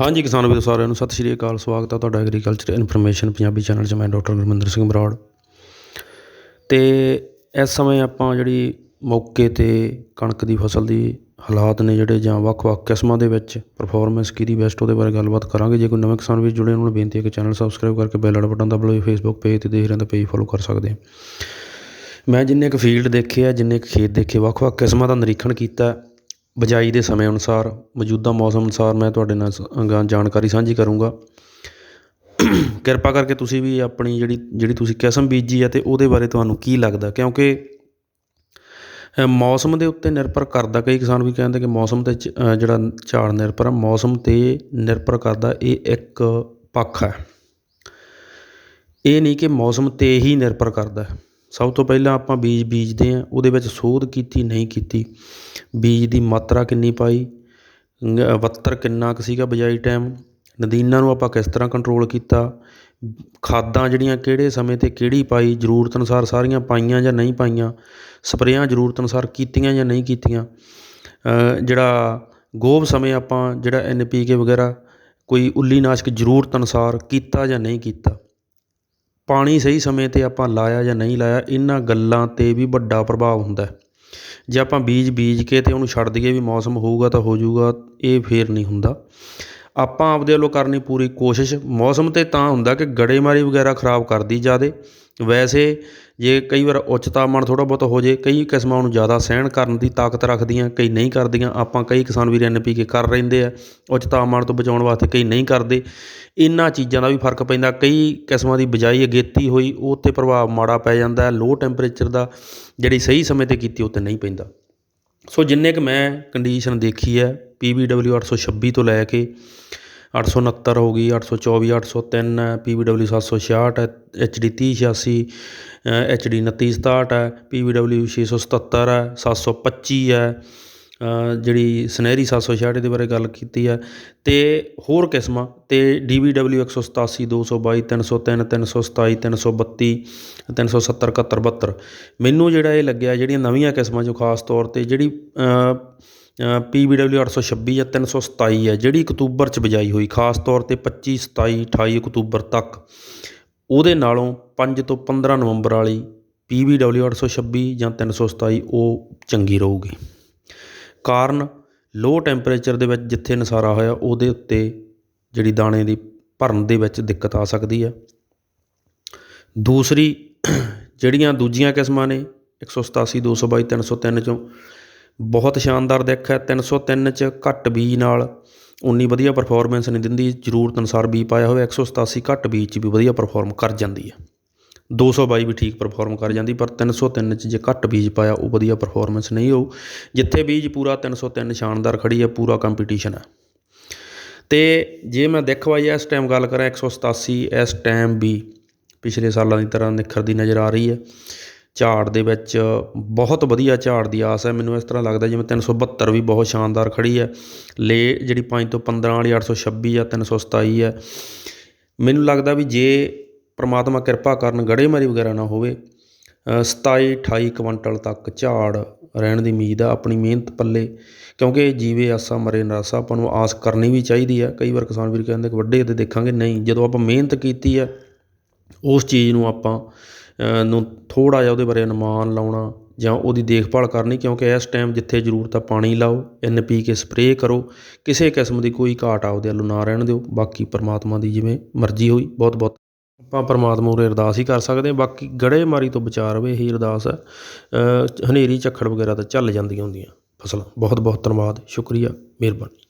ਹਾਂਜੀ ਕਿਸਾਨ ਵੀਰੋ ਸਾਰਿਆਂ ਨੂੰ ਸਤਿ ਸ਼੍ਰੀ ਅਕਾਲ, ਸਵਾਗਤ ਹੈ ਤੁਹਾਡਾ ਐਗਰੀਕਲਚਰ ਇਨਫੋਰਮੇਸ਼ਨ ਪੰਜਾਬੀ ਚੈਨਲ 'ਚ। ਮੈਂ ਡਾਕਟਰ ਗੁਰਮਿੰਦਰ ਸਿੰਘ ਬਰਾੜ। ਤੇ ਇਸ ਸਮੇਂ ਆਪਾਂ ਜਿਹੜੀ ਮੌਕੇ ਤੇ ਕਣਕ ਦੀ ਫਸਲ ਦੀ ਹਾਲਾਤ ਨੇ ਜਿਹੜੇ ਜਾਂ ਵੱਖ-ਵੱਖ ਕਿਸਮਾਂ ਦੇ ਵਿੱਚ ਪਰਫਾਰਮੈਂਸ ਕਿਹਦੀ ਬੈਸਟ ਉਹਦੇ ਬਾਰੇ ਗੱਲਬਾਤ ਕਰਾਂਗੇ। ਜੇ ਕੋਈ ਨਵੇਂ ਕਿਸਾਨ ਵੀਰ ਜੁੜੇ ਉਹਨਾਂ ਨੂੰ ਬੇਨਤੀ ਹੈ ਕਿ ਚੈਨਲ ਸਬਸਕ੍ਰਾਈਬ ਕਰਕੇ ਬੈਲ ਵਾਲਾ ਬਟਨ ਦਬਾ ਲਓ। ਫੇਸਬੁੱਕ ਪੇਜ ਤੇ ਦੇਖ ਰਹੇ ਤਾਂ ਪੇਜ ਫੋਲੋ ਕਰ ਸਕਦੇ ਆ ਮੈਂ ਜਿੰਨੇ ਕੁ ਫੀਲਡ ਦੇਖੇ ਆ, ਜਿੰਨੇ ਕੁ ਖੇਤ ਦੇਖੇ, ਵੱਖ-ਵੱਖ ਕਿਸਮਾਂ ਦਾ ਨਿਰੀਖਣ ਕੀਤਾ। ਬਿਜਾਈ ਦੇ ਸਮੇਂ ਅਨੁਸਾਰ, ਮੌਜੂਦਾ ਮੌਸਮ ਅਨੁਸਾਰ ਮੈਂ ਤੁਹਾਡੇ ਨਾਲ ਸ- ਅਗਾਂਹ ਜਾਣਕਾਰੀ ਸਾਂਝੀ ਕਰੂੰਗਾ। ਕਿਰਪਾ ਕਰਕੇ ਤੁਸੀਂ ਵੀ ਆਪਣੀ ਜਿਹੜੀ ਜਿਹੜੀ ਤੁਸੀਂ ਕਿਸਮ ਬੀਜੀ ਹੈ ਅਤੇ ਉਹਦੇ ਬਾਰੇ ਤੁਹਾਨੂੰ ਕੀ ਲੱਗਦਾ? ਕਿਉਂਕਿ ਮੌਸਮ ਦੇ ਉੱਤੇ ਨਿਰਭਰ ਕਰਦਾ, ਕਈ ਕਿਸਾਨ ਵੀ ਕਹਿੰਦੇ ਕਿ ਮੌਸਮ ਤੇ ਚ- ਜਿਹੜਾ ਝਾੜ ਨਿਰਭਰ ਆ, ਮੌਸਮ ਤੇ ਨਿਰਭਰ ਕਰਦਾ, ਇਹ ਇੱਕ ਪੱਖ ਹੈ। ਇਹ ਨਹੀਂ ਕਿ ਮੌਸਮ ਤੇ ਹੀ ਨਿਰਭਰ ਕਰਦਾ ਸਭ ਤੋਂ ਪਹਿਲਾਂ ਆਪਾਂ ਬੀਜ ਬੀਜਦੇ ਹਾਂ, ਉਹਦੇ ਵਿੱਚ ਸੋਧ ਕੀਤੀ, ਨਹੀਂ ਕੀਤੀ। ਬੀਜ ਦੀ ਮਾਤਰਾ ਕਿੰਨੀ ਪਾਈ ਵੱਤਰ ਕਿੰਨਾ ਕੁ ਸੀਗਾ ਬਿਜਾਈ ਟਾਈਮ ਨਦੀਨਾਂ ਨੂੰ ਆਪਾਂ ਕਿਸ ਤਰ੍ਹਾਂ ਕੰਟਰੋਲ ਕੀਤਾ, ਖਾਦਾਂ ਜਿਹੜੀਆਂ ਕਿਹੜੇ ਸਮੇਂ ਤੇ ਕਿਹੜੀ ਪਾਈ, ਜ਼ਰੂਰਤ ਅਨੁਸਾਰ ਸਾਰੀਆਂ ਪਾਈਆਂ ਜਾਂ ਨਹੀਂ ਪਾਈਆਂ, ਸਪਰੇਆਂ ਜ਼ਰੂਰਤ ਅਨੁਸਾਰ ਕੀਤੀਆਂ ਜਾਂ ਨਹੀਂ ਕੀਤੀਆਂ। ਜਿਹੜਾ ਗੋਭ ਸਮੇਂ ਆਪਾਂ, ਜਿਹੜਾ ਐਨ ਪੀ ਕੇ ਵਗੈਰਾ, ਕੋਈ ਉੱਲੀ ਨਾਸ਼ਕ ਜ਼ਰੂਰਤ ਅਨੁਸਾਰ ਕੀਤਾ ਜਾਂ ਨਹੀਂ ਕੀਤਾ। ਪਾਣੀ ਸਹੀ ਸਮੇਂ ਤੇ ਆਪਾਂ ਲਾਇਆ ਜਾਂ ਨਹੀਂ ਲਾਇਆ, ਇਹਨਾਂ ਗੱਲਾਂ ਤੇ ਵੀ ਵੱਡਾ ਪ੍ਰਭਾਵ ਹੁੰਦਾ ਜੇ ਆਪਾਂ ਬੀਜ ਬੀਜ ਕੇ ਤੇ ਉਹਨੂੰ ਛੱਡ ਦੇਈਏ ਵੀ ਮੌਸਮ ਹੋਊਗਾ ਤਾਂ ਹੋ ਜਾਊਗਾ ਇਹ ਫਿਰ ਨਹੀਂ ਹੁੰਦਾ। ਆਪਾਂ ਆਪਦੇ ਵੱਲੋਂ ਕਰਨੀ ਪੂਰੀ ਕੋਸ਼ਿਸ਼। ਮੌਸਮ ਤੇ ਤਾਂ ਹੁੰਦਾ ਕਿ ਗੜੇਮਾਰੀ ਵਗੈਰਾ ਖਰਾਬ ਕਰਦੀ ਜ਼ਿਆਦੇ ਵੈਸੇ ਜੇ ਕਈ ਵਾਰ ਉੱਚ ਤਾਪਮਾਨ ਥੋੜ੍ਹਾ ਬਹੁਤ ਹੋ ਜੇ, ਕਈ ਕਿਸਮਾਂ ਨੂੰ ਜ਼ਿਆਦਾ ਸਹਿਣ ਕਰਨ ਦੀ ਤਾਕਤ ਰੱਖਦੀਆਂ, ਕਈ ਨਹੀਂ ਕਰਦੀਆਂ। ਆਪਾਂ ਕਈ ਕਿਸਾਨ ਵੀਰ ਐਨ ਪੀ ਕੇ ਕਰ ਰਹਿੰਦੇ ਆ, ਉੱਚ ਤਾਪਮਾਨ ਤੋਂ ਬਚਾਉਣ ਵਾਸਤੇ ਕਈ ਨਹੀਂ ਕਰਦੇ। ਇਹਨਾਂ ਚੀਜ਼ਾਂ ਦਾ ਵੀ ਫ਼ਰਕ ਪੈਂਦਾ। ਕਈ ਕਿਸਮਾਂ ਦੀ ਬਿਜਾਈ ਅਗੇਤੀ ਹੋਈ, ਉਹ 'ਤੇ ਪ੍ਰਭਾਵ ਮਾੜਾ ਪੈ ਜਾਂਦਾ। ਹੈ ਲੋ ਟੈਂਪਰੇਚਰ ਦਾ ਜਿਹੜੀ ਸਹੀ ਸਮੇਂ ਤੇ ਕੀਤੀ, ਉਹ 'ਤੇ ਨਹੀਂ ਪੈਂਦਾ। ਸੋ ਜਿੰਨੇ ਕੁ ਮੈਂ ਕੰਡੀਸ਼ਨ ਦੇਖੀ ਹੈ ਪੀ ਵੀ ਡਬਲਿਊ ਅੱਠ ਸੌ ਛੱਬੀ ਤੋਂ ਲੈ ਕੇ 869 ਹੋ ਗਈ 824 803 ਹੈ ਪੀ ਵੀ ਡਬਲਿਊ ਸੱਤ ਸੌ ਛਿਆਹਠ ਹੈ HD 3086 HD 2967 ਹੈ ਪੀ ਵੀ ਡਬਲਿਊ ਛੇ ਸੌ ਸਤੱਤਰ ਹੈ 725 ਹੈ ਜਿਹੜੀ ਸੁਨਹਿਰੀ ਸੱਤ ਸੌ ਛਿਆਹਠ ਇਹਦੇ ਬਾਰੇ ਗੱਲ ਕੀਤੀ ਹੈ ਅਤੇ ਹੋਰ ਕਿਸਮਾਂ ਤੇ DBW 187 222 303 327 332 370 71 72 ਮੈਨੂੰ ਜਿਹੜਾ ਇਹ ਲੱਗਿਆ ਜਿਹੜੀਆਂ ਨਵੀਆਂ ਕਿਸਮਾਂ 'ਚੋਂ ਖਾਸ ਤੌਰ ਤੇ ਜਿਹੜੀ ਪੀ ਵੀ ਡਬਲਿਊ ਅੱਠ ਸੌ ਛੱਬੀ ਜਾਂ 327 ਹੈ, ਜਿਹੜੀ ਅਕਤੂਬਰ 'ਚ ਬਿਜਾਈ ਹੋਈ, ਖਾਸ ਤੌਰ ਤੇ 25 27 28 ਅਕਤੂਬਰ ਤੱਕ, ਉਹਦੇ ਨਾਲੋਂ 5 ਤੋਂ 15 ਨਵੰਬਰ ਵਾਲੀ ਪੀ ਵੀ ਡਬਲਿਊ ਅੱਠ ਸੌ ਛੱਬੀ ਜਾਂ 327 ਉਹ ਚੰਗੀ ਰਹੂਗੀ। ਕਾਰਨ ਲੋਅ ਟੈਂਪਰੇਚਰ ਦੇ ਵਿੱਚ ਜਿੱਥੇ ਨਸਾਰਾ ਹੋਇਆ, ਉਹਦੇ ਉੱਤੇ ਜਿਹੜੀ ਦਾਣੇ ਦੀ ਭਰਨ ਦੇ ਵਿੱਚ ਦਿੱਕਤ ਆ ਸਕਦੀ ਹੈ। ਦੂਸਰੀ, ਜਿਹੜੀਆਂ ਦੂਜੀਆਂ ਕਿਸਮਾਂ ਨੇ 187 222 303 ਚੋਂ ਬਹੁਤ ਸ਼ਾਨਦਾਰ ਦਿੱਖ ਹੈ। 303 ਚ ਘੱਟ ਬੀਜ ਨਾਲ ਉਨੀ ਵਧੀਆ ਪਰਫਾਰਮੈਂਸ ਨਹੀਂ ਦਿੰਦੀ, ਜ਼ਰੂਰਤ ਅਨੁਸਾਰ ਬੀ ਪਾਇਆ ਹੋਵੇ 187 ਘੱਟ ਬੀ 'ਚ ਵੀ ਵਧੀਆ ਪਰਫਾਰਮ ਕਰ ਜਾਂਦੀ ਹੈ। 222 ਵੀ ਠੀਕ ਪਰਫਾਰਮ ਕਰ ਜਾਂਦੀ, ਪਰ 303 ਚ ਜੇ ਘੱਟ ਬੀਜ ਪਾਇਆ, ਉਹ ਵਧੀਆ ਪਰਫਾਰਮੈਂਸ ਨਹੀਂ ਹੋਊ। ਜਿੱਥੇ ਬੀਜ ਪੂਰਾ 303 ਸ਼ਾਨਦਾਰ ਖੜੀ ਹੈ, ਪੂਰਾ ਕੰਪੀਟੀਸ਼ਨ ਹੈ। ਤੇ ਜੇ ਮੈਂ ਦੇਖਵਾਈ ਇਸ ਟਾਈਮ ਗੱਲ ਕਰਾਂ 187 ਇਸ ਟਾਈਮ ਵੀ ਪਿਛਲੇ ਸਾਲਾਂ ਦੀ ਤਰ੍ਹਾਂ ਨਿਖਰਦੀ ਨਜ਼ਰ ਆ ਰਹੀ ਹੈ। ਝਾੜ ਦੇ ਵਿੱਚ ਬਹੁਤ ਵਧੀਆ ਝਾੜ ਦੀ ਆਸ ਹੈ। ਮੈਨੂੰ ਇਸ ਤਰ੍ਹਾਂ ਲੱਗਦਾ ਜਿਵੇਂ 372 ਵੀ ਬਹੁਤ ਸ਼ਾਨਦਾਰ ਖੜੀ ਹੈ। ਲੇ ਜਿਹੜੀ 5 ਤੋਂ 15 ਵਾਲੀ 826 ਜਾਂ 327 ਹੈ। ਮੈਨੂੰ ਲੱਗਦਾ ਵੀ ਜੇ ਪਰਮਾਤਮਾ ਕਿਰਪਾ ਕਰਨ ਗੜੇਮਾਰੀ ਵਗੈਰਾ ਨਾ ਹੋਵੇ ਅ, 27 28 ਕੁਇੰਟਲ ਤੱਕ ਝਾੜ ਰਹਿਣ ਦੀ ਉਮੀਦ ਆ ਆਪਣੀ ਮਿਹਨਤ ਪੱਲੇ ਕਿਉਂਕਿ ਜੀਵੇ ਆਸਾ ਮਰੇ ਨਰਾਸਾ ਆਪਾਂ ਨੂੰ ਆਸ ਕਰਨੀ ਵੀ ਚਾਹੀਦੀ ਆ। ਕਈ ਵਾਰ ਕਿਸਾਨ ਵੀਰ ਕਹਿੰਦੇ ਕਿ ਵੱਡੇ ਤੇ ਦੇਖਾਂਗੇ ਨਹੀਂ ਜਦੋਂ ਆਪਾਂ ਮਿਹਨਤ ਕੀਤੀ ਹੈ ਉਸ ਚੀਜ਼ ਨੂੰ ਆਪਾਂ ਨੂੰ ਥੋੜਾ ਜਿਹਾ ਉਹਦੇ ਬਾਰੇ ਅਨੁਮਾਨ ਲਾਉਣਾ ਜਾਂ ਉਹਦੀ ਦੇਖਭਾਲ ਕਰਨੀ ਕਿਉਂਕਿ ਇਸ ਟਾਈਮ ਜਿੱਥੇ ਜ਼ਰੂਰਤ ਆ ਪਾਣੀ ਲਾਓ ਐਨ ਪੀ ਕੇ ਸਪਰੇਅ ਕਰੋ ਕਿਸੇ ਕਿਸਮ ਦੀ ਕੋਈ ਘਾਟ ਆ ਉਹਦੇ ਵੱਲੋਂ ਨਾ ਰਹਿਣ ਦਿਓ ਬਾਕੀ ਪਰਮਾਤਮਾ ਦੀ ਜਿਵੇਂ ਮਰਜ਼ੀ ਹੋਈ ਬਹੁਤ ਬਹੁਤ ਆਪਾਂ ਪਰਮਾਤਮਾ ਉਰੇ ਅਰਦਾਸ ਹੀ ਕਰ ਸਕਦੇ ਹਾਂ। ਬਾਕੀ ਗੜੇਮਾਰੀ ਤੋਂ ਬਚਾ ਰਵੇ, ਇਹੀ ਅਰਦਾਸ ਹੈ। ਹਨੇਰੀ ਝੱਖੜ ਵਗੈਰਾ ਤਾਂ ਝੱਲ ਜਾਂਦੀਆਂ ਹੁੰਦੀਆਂ ਫਸਲਾਂ। ਬਹੁਤ ਬਹੁਤ ਧੰਨਵਾਦ, ਸ਼ੁਕਰੀਆ, ਮਿਹਰਬਾਨੀ।